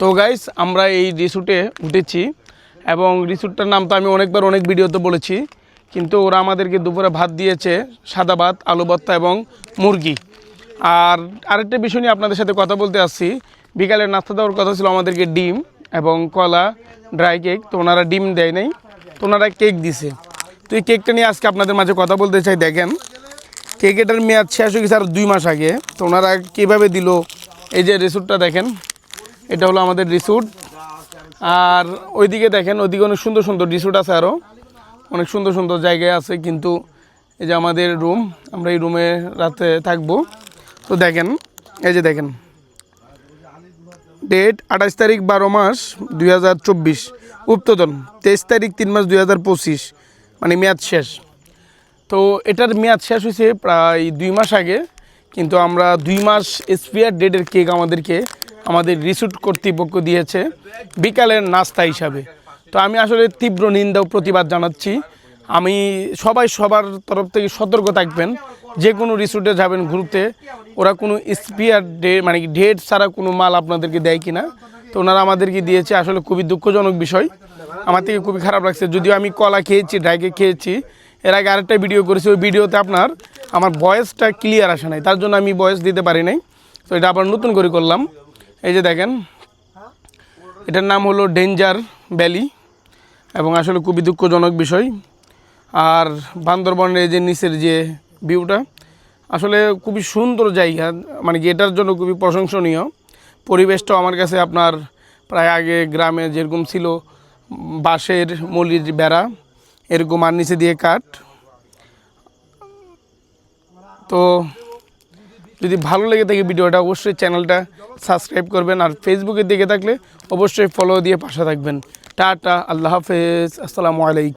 তো গাইস আমরা এই রিসোর্টে উঠেছি এবং রিসোর্টটার নাম তো আমি অনেকবার অনেক ভিডিওতে বলেছি, কিন্তু ওরা আমাদেরকে দুপুরে ভাত দিয়েছে, সাদা ভাত, আলু ভর্তা এবং মুরগি। আর আরেকটা বিষয় নিয়ে আপনাদের সাথে কথা বলতে আসছি বিকালের নাস্তা দেওয়ার কথা ছিল আমাদেরকে ডিম এবং কলা ড্রাই কেক তো ওনারা ডিম দেয় নাই, তো ওনারা কেক দিছে। তো এই কেকটা নিয়ে আজকে আপনাদের মাঝে কথা বলতে চাই, দেখেন। কেক এটার মেয়াদ শেষ হয়ে গেছে আর দুই মাস আগে, তো ওনারা কীভাবে দিল? এই যে রিসোর্টটা দেখেন এটা হলো আমাদের রিসোর্ট। আর ওইদিকে দেখেন, ওইদিকে অনেক সুন্দর সুন্দর রিসোর্ট আছে আরও অনেক সুন্দর সুন্দর জায়গায় আছে, কিন্তু এই যে আমাদের রুম, আমরা এই রুমে রাতে থাকব। তো দেখেন, এই যে দেখেন। ডেট আঠাশ তারিখ বারো মাস দুই হাজার চব্বিশ উত্তোদন তেইশ তারিখ তিন মাস দুই হাজার পঁচিশ মানে মেয়াদ শেষ। তো এটার মেয়াদ শেষ হয়েছে প্রায় দুই মাস আগে, কিন্তু আমরা দুই মাস এক্সপিয়ার ডেটের কেক আমাদেরকে আমাদের রিসুট কর্তৃপক্ষ দিয়েছে বিকালের নাস্তা হিসাবে। তো আমি আসলে তীব্র নিন্দা ও প্রতিবাদ জানাচ্ছি। আমি সবাই সবার তরফ থেকে সতর্ক থাকবেন। যে কোনো রিসোর্টে যাবেন ঘুরতে, ওরা কোনো স্পিয়ার ডে মানে ডেট ছাড়া কোনো মাল আপনাদেরকে দেয় কি না তো ওনারা আমাদেরকে দিয়েছে আসলে খুবই দুঃখজনক বিষয়। আমার থেকে খুবই খারাপ লাগছে। যদিও আমি কলা খেয়েছি ড্রাইকে খেয়েছি, এর আগে আরেকটা ভিডিও করেছি, ওই ভিডিওতে আপনার আমার ভয়েসটা ক্লিয়ার আসে নাই। তার জন্য আমি ভয়েস দিতে পারি নাই। তো এটা আবার নতুন করে করলাম। এই যে দেখেন, এটার নাম হলো ডেঞ্জার ভ্যালি এবং আসলে খুবই দুঃখজনক বিষয়। আর বান্দরবনের এই যে নিচের যে ভিউটা, আসলে খুবই সুন্দর জায়গা মানে কি এটার জন্য খুবই প্রশংসনীয়। পরিবেশটাও আমার কাছে আপনার প্রায় আগে গ্রামে যেরকম ছিল, বাঁশের মলির বেড়া, এরকম আর নিচে দিয়ে কাঠ। তো যদি ভালো লেগে থাকে ভিডিওটা, অবশ্যই চ্যানেলটা সাবস্ক্রাইব করবেন আর ফেসবুকে দেখে থাকলে অবশ্যই ফলো দিয়ে পাশে থাকবেন। টাটা, আল্লাহ হাফেজ, আসসালামু আলাইকুম।